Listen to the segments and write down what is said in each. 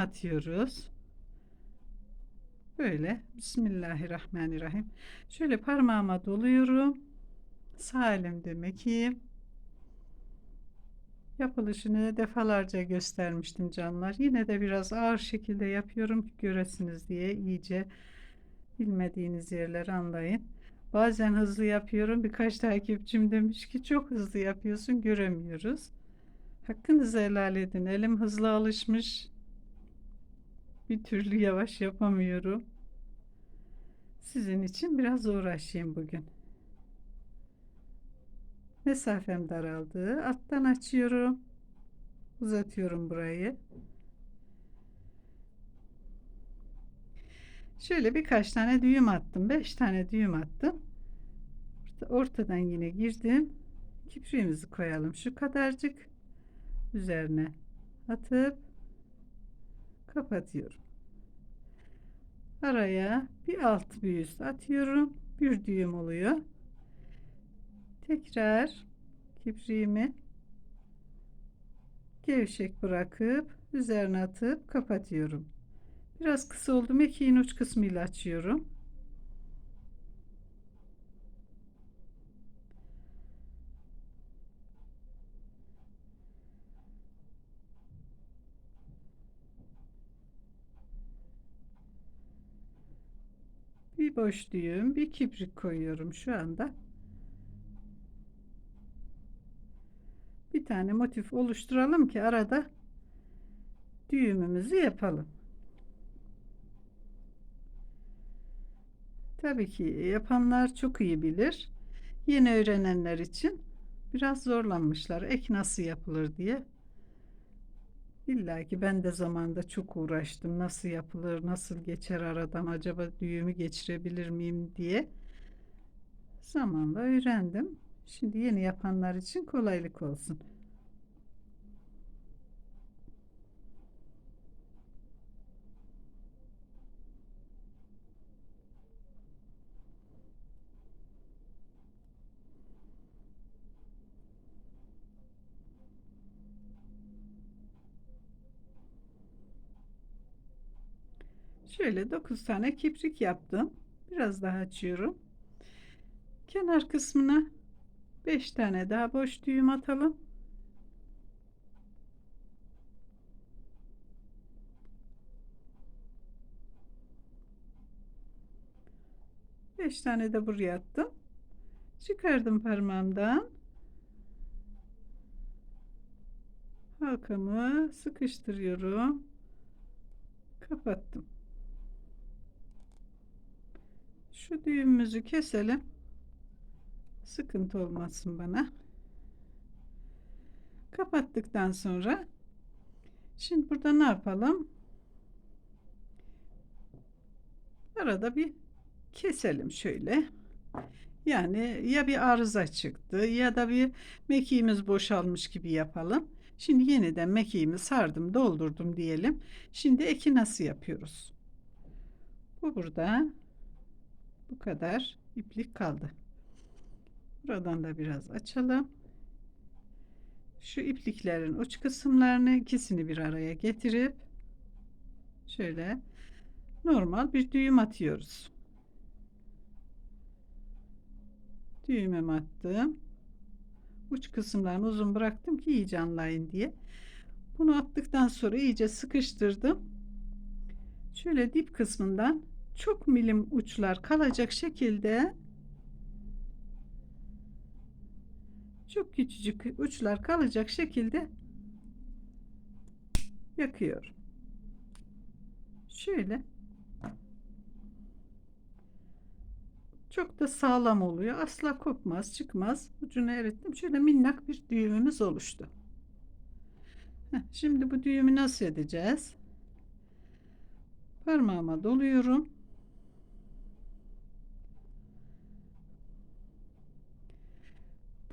atıyoruz. Böyle Bismillahirrahmanirrahim. Şöyle parmağıma doluyorum. Sağ elimde mekiğim. Yapılışını defalarca göstermiştim canlar. Yine de biraz ağır şekilde yapıyorum ki göresiniz diye iyice bilmediğiniz yerleri anlayın. Bazen hızlı yapıyorum. Birkaç takipçim demiş ki çok hızlı yapıyorsun göremiyoruz. Hakkınızı helal edin. Elim hızlı alışmış. Bir türlü yavaş yapamıyorum. Sizin için biraz uğraşayım bugün. Mesafem daraldı. Alttan açıyorum. Uzatıyorum burayı. Şöyle birkaç tane düğüm attım. Beş tane düğüm attım. Ortadan yine girdim. Kipriğimizi koyalım. Şu kadarcık üzerine atıp kapatıyorum. Araya bir alt bir üst atıyorum. Bir düğüm oluyor. Tekrar kipriğimi gevşek bırakıp üzerine atıp kapatıyorum. Biraz kısa oldu. Mekiğin uç kısmıyla açıyorum. Bir boş düğüm, bir kibrit koyuyorum şu anda. Bir tane motif oluşturalım ki arada düğümümüzü yapalım. Tabii ki yapanlar çok iyi bilir. Yeni öğrenenler için biraz zorlanmışlar. Ek nasıl yapılır diye. İlla ki ben de zamanda çok uğraştım. Nasıl yapılır, nasıl geçer aradan, acaba düğümü geçirebilir miyim diye. Zamanla öğrendim. Şimdi yeni yapanlar için kolaylık olsun. Şöyle 9 tane kiprik yaptım. Biraz daha açıyorum. Kenar kısmına 5 tane daha boş düğüm atalım. Beş tane de buraya attım. Çıkardım parmağımdan. Halkamı sıkıştırıyorum. Kapattım. Şu düğümümüzü keselim. Sıkıntı olmasın bana. Kapattıktan sonra şimdi burada ne yapalım? Arada bir keselim şöyle. Yani ya bir arıza çıktı ya da bir mekiğimiz boşalmış gibi yapalım. Şimdi yeniden mekiğimi sardım, doldurdum diyelim. Şimdi eki nasıl yapıyoruz? Bu burada bu kadar iplik kaldı. Buradan da biraz açalım. Şu ipliklerin uç kısımlarını ikisini bir araya getirip şöyle normal bir düğüm atıyoruz. Düğümümü attım. Uç kısımlarını uzun bıraktım ki iyice anlayın diye. Bunu attıktan sonra iyice sıkıştırdım. Şöyle dip kısmından çok milim uçlar kalacak şekilde çok küçücük uçlar kalacak şekilde yakıyorum. Şöyle çok da sağlam oluyor. Asla kopmaz, çıkmaz. Ucunu erittim. Şöyle minnak bir düğümümüz oluştu. Şimdi bu düğümü nasıl edeceğiz? Parmağıma doluyorum.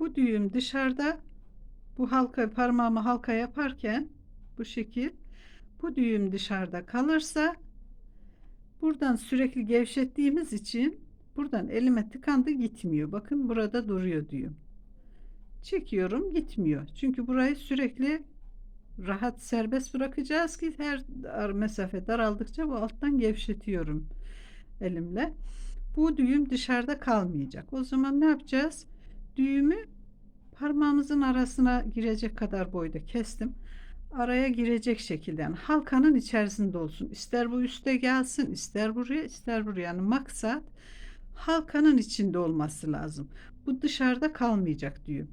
Bu düğüm dışarıda bu halka parmağımı halka yaparken bu şekil bu düğüm dışarıda kalırsa buradan sürekli gevşettiğimiz için buradan elime tıkandı gitmiyor. Bakın burada duruyor düğüm. Çekiyorum gitmiyor. Çünkü burayı sürekli rahat serbest bırakacağız ki her mesafe daraldıkça bu alttan gevşetiyorum elimle. Bu düğüm dışarıda kalmayacak. O zaman ne yapacağız? Düğümü parmağımızın arasına girecek kadar boyda kestim. Araya girecek şekilde yani halkanın içerisinde olsun. İster bu üste gelsin, ister buraya, ister buraya. Yani maksat halkanın içinde olması lazım. Bu dışarıda kalmayacak düğüm.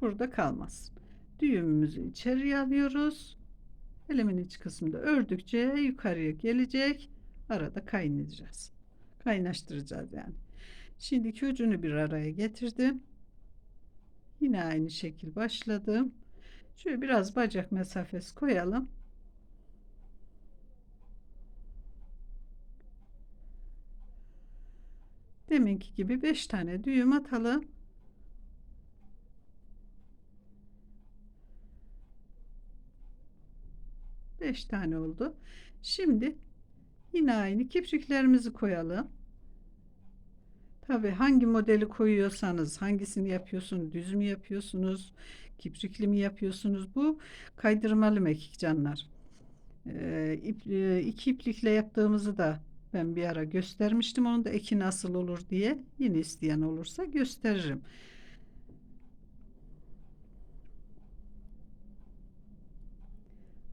Burada kalmaz. Düğümümüzü içeriye alıyoruz. Elimin iç kısmında ördükçe yukarıya gelecek. Arada kaynayacağız. Kaynaştıracağız yani. Şimdiki ucunu bir araya getirdim. Yine aynı şekil başladım. Şöyle biraz bacak mesafesi koyalım. Deminki gibi 5 tane düğüm atalım. Beş tane oldu. Şimdi yine aynı kipriklerimizi koyalım. Tabi hangi modeli koyuyorsanız, hangisini yapıyorsunuz, düz mü yapıyorsunuz, kiprikli mi yapıyorsunuz? Bu kaydırmalı mekik canlar. Ee, ip, e, iki iplikle yaptığımızı da ben bir ara göstermiştim. Onun da eki nasıl olur diye. Yine isteyen olursa gösteririm.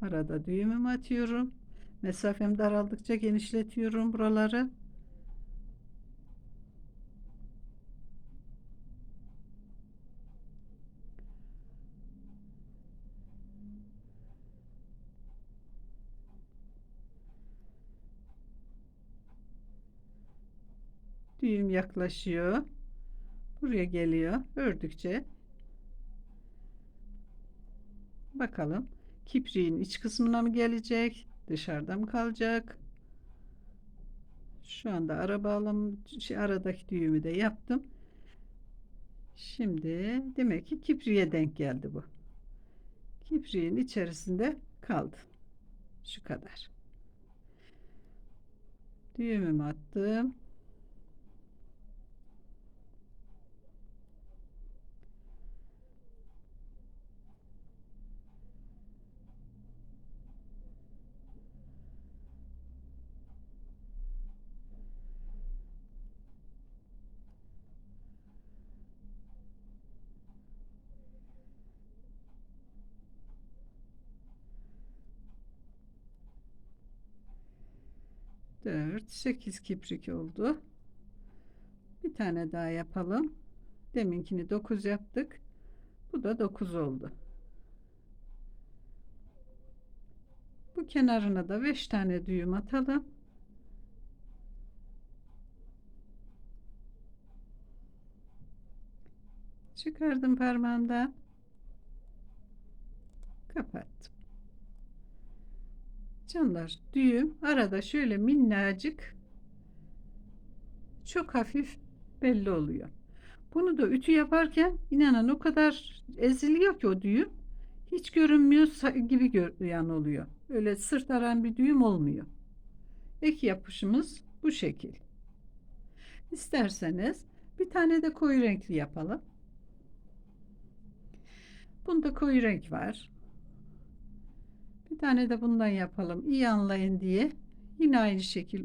Arada düğümümü atıyorum. Mesafem daraldıkça genişletiyorum buraları. Düğüm yaklaşıyor. Buraya geliyor. Ördükçe bakalım kipriğin iç kısmına mı gelecek? Dışarıda mı kalacak? Şu anda ara bağlam şey, aradaki düğümü de yaptım. Şimdi demek ki kipriğe denk geldi bu. Kipriğin içerisinde kaldı. Şu kadar. Düğümümü attım. Dört, sekiz kiprik oldu. Bir tane daha yapalım. Deminkini 9 yaptık. Bu da 9 oldu. Bu kenarına da 5 tane düğüm atalım. Çıkardım parmağımdan. Kapattım. Canlar düğüm arada şöyle minnacık çok hafif belli oluyor. Bunu da ütü yaparken inanın o kadar eziliyor ki o düğüm hiç görünmüyor gibi görüyen oluyor. Öyle sırt aran bir düğüm olmuyor. Ek yapışımız bu şekil. İsterseniz bir tane de koyu renkli yapalım. Bunda koyu renk var. Bir tane de bundan yapalım. İyi anlayın diye. Yine aynı şekil